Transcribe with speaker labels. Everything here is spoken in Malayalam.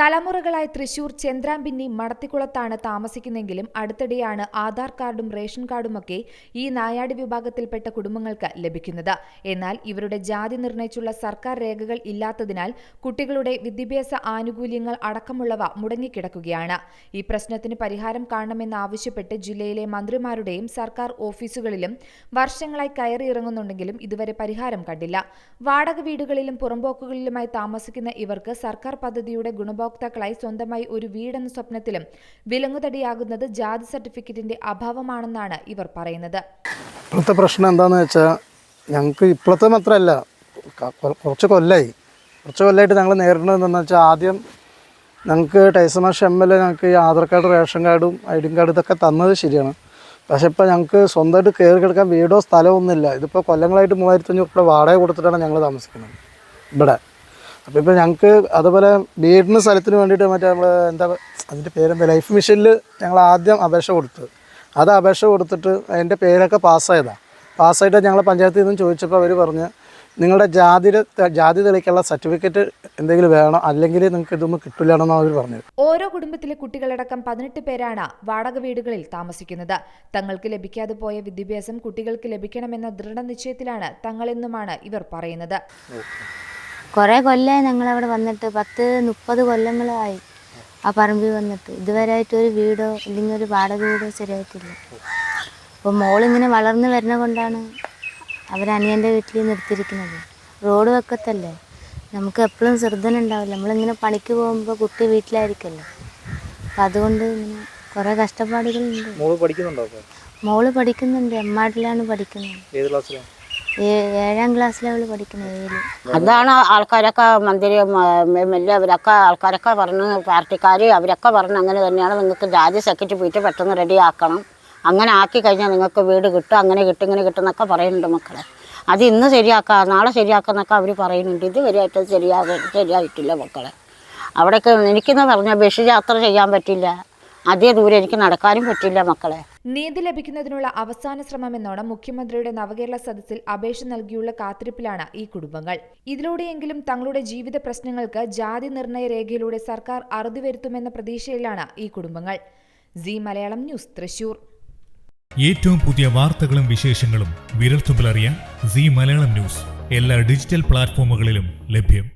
Speaker 1: തലമുറകളായി തൃശൂർ ചന്ദ്രാമ്പിന്നി മടത്തിക്കുളത്താണ് താമസിക്കുന്നെങ്കിലും അടുത്തിടെയാണ് ആധാർ കാർഡും റേഷൻ കാർഡുമൊക്കെ ഈ നായാടി വിഭാഗത്തിൽപ്പെട്ട കുടുംബങ്ങൾക്ക് ലഭിക്കുന്നത്. എന്നാൽ ഇവരുടെ ജാതി നിർണയിച്ചുള്ള സർക്കാർ രേഖകൾ ഇല്ലാത്തതിനാൽ കുട്ടികളുടെ വിദ്യാഭ്യാസ ആനുകൂല്യങ്ങൾ അടക്കമുള്ളവ മുടങ്ങിക്കിടക്കുകയാണ്. ഈ പ്രശ്നത്തിന് പരിഹാരം കാണണമെന്നാവശ്യപ്പെട്ട് ജില്ലയിലെ മന്ത്രിമാരുടെയും സർക്കാർ ഓഫീസുകളിലും വർഷങ്ങളായി കയറിയിറങ്ങുന്നുണ്ടെങ്കിലും ഇതുവരെ പരിഹാരം കണ്ടില്ല. വാടക വീടുകളിലും പുറമ്പോക്കുകളിലുമായി താമസിക്കുന്ന ഇവർക്ക് സർക്കാർ പദ്ധതിയുടെ ഗുണഭോക്താക്കളായി സ്വന്തമായി ഒരു വീടെന്ന സ്വപ്നത്തിലും വിലങ്ങുതടിയാകുന്നത് ജാതി സർട്ടിഫിക്കറ്റിന്റെ അഭാവമാണെന്നാണ് ഇവർ പറയുന്നത്.
Speaker 2: ഇപ്പോഴത്തെ പ്രശ്നം എന്താണെന്ന് വെച്ചാൽ ഞങ്ങൾക്ക് ഇപ്പോഴത്തെ മാത്രമല്ല കുറച്ച് കൊല്ലായി. കുറച്ച് കൊല്ലായിട്ട് ഞങ്ങൾ നേരിടുന്നത് എന്താണെന്ന് വെച്ചാൽ ആദ്യം ഞങ്ങൾക്ക് ടൈസമാഷ് എം എൽ എ ഞങ്ങൾക്ക് ഈ ആധാർ കാർഡ് റേഷൻ കാർഡും ഐ ഡി കാർഡ് ഇതൊക്കെ തന്നത് ശരിയാണ്. പക്ഷെ ഇപ്പോൾ ഞങ്ങൾക്ക് സ്വന്തമായിട്ട് കയറി കിടക്കാൻ വീടോ സ്ഥലമോ ഒന്നുമില്ല. ഇതിപ്പോൾ കൊല്ലങ്ങളായിട്ട് മൂവായിരത്തഞ്ഞൂറ് രൂപ വാടക കൊടുത്തിട്ടാണ് ഞങ്ങൾ താമസിക്കുന്നത്. ഇവിടെ. അപ്പോൾ ഇപ്പോൾ ഞങ്ങൾക്ക് അതുപോലെ വീടിന് സ്ഥലത്തിന് വേണ്ടിയിട്ട് മറ്റേ നമ്മൾ എന്താ അതിന്റെ പേരെന്താ? ലൈഫ് മിഷനിൽ ഞങ്ങൾ ആദ്യം അപേക്ഷ കൊടുത്തു. അത് അപേക്ഷ കൊടുത്തിട്ട് അതിന്റെ പേരൊക്കെ പാസ്സായതാണ് പാസ്സായിട്ട് ഞങ്ങൾ പഞ്ചായത്തിൽ നിന്നും ചോദിച്ചപ്പോൾ അവർ പറഞ്ഞ് നിങ്ങളുടെ ജാതി ജാതി തെളിക്കുള്ള സർട്ടിഫിക്കറ്റ് എന്തെങ്കിലും വേണം? അല്ലെങ്കിൽ നിങ്ങൾക്ക് ഇതൊന്നും കിട്ടില്ല എന്നാണ് അവർ പറഞ്ഞത്.
Speaker 1: ഓരോ കുടുംബത്തിലെ കുട്ടികളടക്കം പതിനെട്ട് പേരാണ് വാടക വീടുകളിൽ താമസിക്കുന്നത്. തങ്ങൾക്ക് ലഭിക്കാതെ പോയ വിദ്യാഭ്യാസം കുട്ടികൾക്ക് ലഭിക്കണമെന്ന ദൃഢനിശ്ചയത്തിലാണ് തങ്ങളെന്നുമാണ് ഇവർ പറയുന്നത്.
Speaker 3: കുറേ കൊല്ലമായി ഞങ്ങളവിടെ വന്നിട്ട് പത്ത് മുപ്പത് കൊല്ലങ്ങളായി ആ പറമ്പിൽ വന്നിട്ട്. ഇതുവരെയായിട്ട് ഒരു വീടോ അല്ലെങ്കിൽ ഒരു വാടക വീടോ ശരിയായിട്ടില്ല. അപ്പോൾ മോളിങ്ങനെ വളർന്നു വരുന്ന കൊണ്ടാണ് അവരനിയന്റെ വീട്ടിൽ നിർത്തിയിരിക്കുന്നത്. റോഡ് വെക്കത്തല്ലേ? നമുക്ക് എപ്പോഴും ശ്രദ്ധന ഉണ്ടാവില്ല നമ്മളിങ്ങനെ പണിക്ക് പോകുമ്പോൾ കുട്ടി വീട്ടിലായിരിക്കല്ലോ? അപ്പം അതുകൊണ്ട് ഇങ്ങനെ കുറേ കഷ്ടപ്പാടുകളുണ്ട്.
Speaker 4: മോൾ പഠിക്കുന്നുണ്ടോ
Speaker 3: മോൾ പഠിക്കുന്നുണ്ട്. എമ്മാട്ടിലാണ് പഠിക്കുന്നത്.
Speaker 4: ഏത് ക്ലാസ്സിലാണ്
Speaker 3: ഏഴാം ലെവൽ പഠിക്കുന്നത് ഏഴിൽ.
Speaker 5: അതാണ് ആൾക്കാരൊക്കെ മന്ത്രി എം എൽ എ അവരൊക്കെ ആൾക്കാരൊക്കെ പറഞ്ഞു പാർട്ടിക്കാർ അവരൊക്കെ പറഞ്ഞു അങ്ങനെ തന്നെയാണ് നിങ്ങൾക്ക് ജാതി സെക്രട്ടറി പോയിട്ട് പെട്ടെന്ന് റെഡി ആക്കണം. അങ്ങനെ ആക്കി കഴിഞ്ഞാൽ നിങ്ങൾക്ക് വീട് കിട്ടും അങ്ങനെ കിട്ടും ഇങ്ങനെ കിട്ടും എന്നൊക്കെ പറയുന്നുണ്ട് മക്കളെ. അത് ഇന്ന് ശരിയാക്കാം നാളെ ശരിയാക്കാന്നൊക്കെ അവർ പറയുന്നുണ്ട്. ഇതുവരെയായിട്ട് ശരിയാകും ശരിയായിട്ടില്ല മക്കളെ. അവിടെയൊക്കെ എനിക്കെന്ന് പറഞ്ഞാൽ ബസ് യാത്ര ചെയ്യാൻ പറ്റില്ല. അതേ ദൂരം എനിക്ക് നടക്കാനും പറ്റില്ല മക്കളെ.
Speaker 1: നീതി ലഭിക്കുന്നതിനുള്ള അവസാന ശ്രമമെന്നോണം മുഖ്യമന്ത്രിയുടെ നവകേരള സദസ്സിൽ അപേക്ഷ നൽകിയുള്ള കാത്തിരിപ്പിലാണ് ഈ കുടുംബങ്ങൾ. ഇതിലൂടെയെങ്കിലും തങ്ങളുടെ ജീവിത പ്രശ്നങ്ങൾക്ക് ജാതി നിർണയ രേഖയിലൂടെ സർക്കാർ അറുതി വരുത്തുമെന്ന പ്രതീക്ഷയിലാണ് ഈ കുടുംബങ്ങൾ. C Malayalam news Thrissur.
Speaker 6: ഏറ്റവും പുതിയ വാർത്തകളും വിശേഷങ്ങളും വിരൽത്തുമ്പിലറിയാൻ സി മലയാളം ന്യൂസ് എല്ലാ ഡിജിറ്റൽ പ്ലാറ്റ്ഫോമുകളിലും ലഭ്യം.